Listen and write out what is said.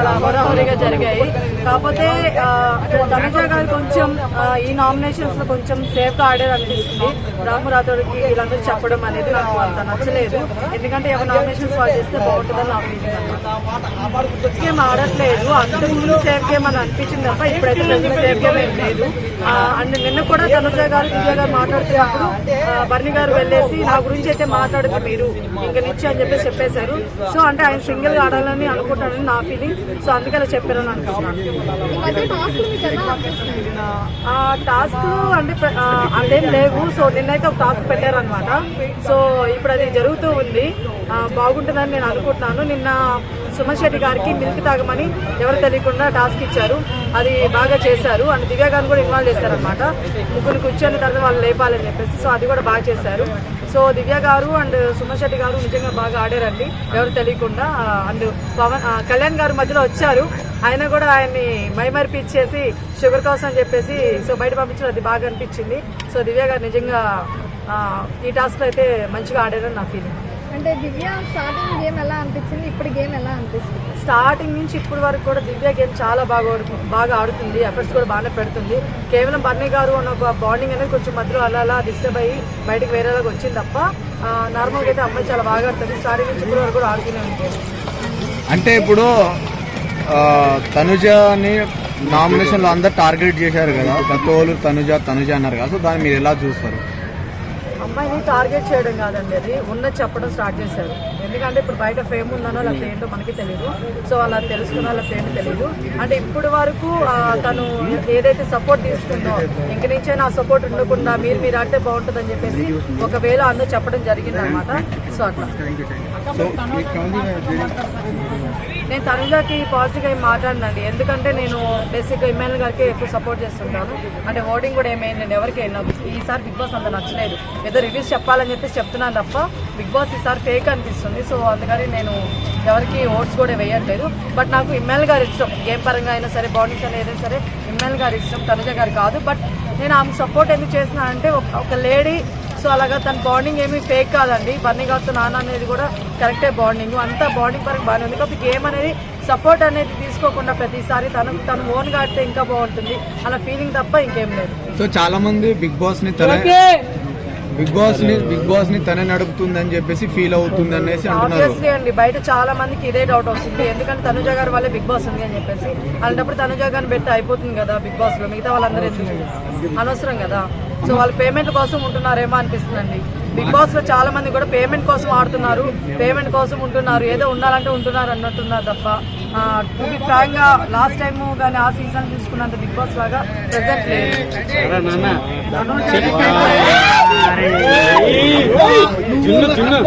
चला बुरा होने का जर गई కాకపోతే ఆ, తనుజ గారు కొంచెం ఈ నామినేషన్స్లో కొంచెం సేఫ్గా ఆడారు అనిపిస్తుంది రాము రాథోడ్కి వీళ్ళందరూ చెప్పడం అనేది నాకు అంత నచ్చలేదు. ఎందుకంటే ఎవరు నామినేషన్స్ వాళ్ళు చేస్తే బాగుంటుందని నా ఫీలింగ్ గేమ్ ఆడట్లేదు. అంత ముందు సేఫ్ గేమ్ అని అనిపించింది తప్ప ఇప్పుడైతే సేఫ్ గేమ్ ఏం లేదు. అండ్ నిన్న కూడా తనుజ గారు దివ్య గారు మాట్లాడుతున్నప్పుడు బర్ణి గారు వెళ్ళేసి నా గురించి అయితే మాట్లాడదు మీరు. ఇంక నిచ్చి అని చెప్పేసి చెప్పేశారు. సో అంటే ఆయన సింగిల్గా ఆడాలని అనుకుంటానని నా ఫీలింగ్ సో అందుకే అలా చెప్పారని అనుకుంటున్నాను. టాస్క్ ఆ టాస్క్ అంటే అదేం లేవు. సో నిన్నైతే ఒక టాస్క్ పెట్టారనమాట సో ఇప్పుడు అది జరుగుతూ ఉంది. బాగుంటుందని నేను అనుకుంటున్నాను. నిన్న సుమన్ శెట్టి గారికి మిల్క్ తాగమని ఎవరు తెలియకుండా టాస్క్ ఇచ్చారు. అది బాగా చేశారు. అండ్ దివ్య గారిని కూడా ఇన్వాల్వ్ చేశారనమాట ముగ్గురు కూర్చొని తర్వాత వాళ్ళు లేపాలని చెప్పేసి సో అది కూడా బాగా చేశారు. సో దివ్య గారు అండ్ సుమన్ శెట్టి గారు నిజంగా బాగా ఆడారండి. ఎవరు తెలియకుండా. అండ్ పవన్ కళ్యాణ్ గారు మధ్యలో వచ్చారు. ఆయన కూడా ఆయన్ని మైమరిపిచ్చేసి షుగర్ కోసం అని చెప్పేసి సో బయట పంపించడం అది బాగా అనిపించింది. సో దివ్య గారు నిజంగా ఆ, ఈ టాస్క్ అయితే మంచిగా ఆడారని నా ఫీలింగ్ అంటే దివ్య స్టార్టింగ్ గేమ్ ఎలా అనిపించింది? ఇప్పుడు గేమ్ ఎలా అనిపిస్తుంది? స్టార్టింగ్ నుంచి ఇప్పటి వరకు కూడా దివ్య గేమ్ చాలా బాగా బాగా ఆడుతుంది. ఎఫర్ట్స్ కూడా బాగానే పెడుతుంది. కేవలం బర్నీ గారు అన్న ఒక బాండింగ్ అనేది కొంచెం మధ్యలో అలా అలా డిస్టర్బ్ అయ్యి బయటకు వేరేలాగా వచ్చింది తప్ప నార్మల్గా అయితే అమ్మాయి చాలా బాగా ఆడుతుంది. స్టార్టింగ్ నుంచి ఇప్పటి వరకు కూడా ఆడుతూనే ఉంటుంది అంటే ఇప్పుడు తనుజని నామినేషన్లో అందరు టార్గెట్ చేశారు కదా ప్రతి తనుజ తనుజ అన్నారు కదా సో దాన్ని మీరు ఎలా చూస్తారు? అమ్మాయిని టార్గెట్ చేయడం కాదండి అది. ఉన్నది చెప్పడం స్టార్ట్ చేశారు. ఎందుకంటే ఇప్పుడు బయట ఫేమ్ ఉందనో లేకపోతే ఏంటో మనకి తెలియదు సో అలా తెలుసుకున్నా లేకపోతే ఏంటో తెలియదు అంటే ఇప్పుడు వరకు తను ఏదైతే సపోర్ట్ తీసుకుందో ఇంక నుంచే నా సపోర్ట్ ఉండకుండా మీరు మీరు ఆడితే బాగుంటుందని చెప్పేసి ఒకవేళ అందరూ చెప్పడం జరిగింది అనమాట సో అట్లా. నేను తనుజాకి పాజిటివ్గా ఏం మాట్లాడినండి. ఎందుకంటే నేను బేసిక్గా ఎమ్మెల్యే గారికి ఎక్కువ సపోర్ట్ చేస్తుంటాను. అంటే ఓటింగ్ కూడా ఏమైంది నేను ఎవరికి నాకు ఈసారి బిగ్ బాస్ అంత నచ్చలేదు. ఏదో రివ్యూస్ చెప్పాలని చెప్పేసి చెప్తున్నాను తప్ప బిగ్ బాస్ ఈసారి ఫేక్ అనిపిస్తుంది. సో అందుకని నేను ఎవరికి ఓట్స్ కూడా వేయట్లేదు. బట్ నాకు ఎమ్మెల్యే గారు ఇష్టం. గేమ్ పరంగా అయినా సరే బాండింగ్స్ అయినా ఏదైనా సరే ఎమ్మెల్యే గారు ఇష్టం తనుజ గారు కాదు. బట్ నేను ఆమె సపోర్ట్ ఎందుకు చేస్తున్నానంటే ఒక- ఒక లేడీ సో అలాగా తన బాండింగ్ ఏమీ ఫేక్ కాదండి. బన్నీ గారితో నాన్న అనేది కూడా కరెక్టే బాండింగ్ అంతా బాండింగ్ పరంగా బాగానే ఉంది. కాబట్టి గేమ్ అనేది సపోర్ట్ అనేది తీసుకోకుండా ప్రతిసారి తను తను ఓన్గా ఆడితే ఇంకా బాగుంటుంది అలా ఫీలింగ్ తప్ప ఇంకేం లేదు. సో చాలా మంది బిగ్ బాస్ని బిగ్ బాస్ని బిగ్ బాస్ని తనే నడుపుతుందని చెప్పేసి ఫీల్ అవుతుంది అనేసి అంటున్నారు. ఆబ్వియస్లీ అండి బయట చాలా మందికి ఇదే డౌట్ వస్తుంది. ఎందుకంటే తనుజ గారి వల్లే బిగ్ బాస్ ఉంది అని చెప్పేసి. అలాంటప్పుడు తనుజ గారిని పెడితే అయిపోతుంది కదా బిగ్ బాస్లో మిగతా వాళ్ళందరూ ఎందుకు? అనవసరం కదా. సో వాళ్ళు పేమెంట్ కోసం ఉంటున్నారేమో అనిపిస్తుందండి. బిగ్ బాస్లో చాలా మంది కూడా పేమెంట్ కోసం ఆడుతున్నారు. పేమెంట్ కోసం ఉంటున్నారు. ఏదో ఉండాలంటే ఉంటున్నారు అన్నట్టున్నారు తప్ప. టు బి ఫ్రాంక్గా లాస్ట్ టైం కానీ ఆ సీజన్ చూసుకున్నంత బిగ్ బాస్ లాగా ప్రెసెంట్ లేదు. తిన్ను తిన్ను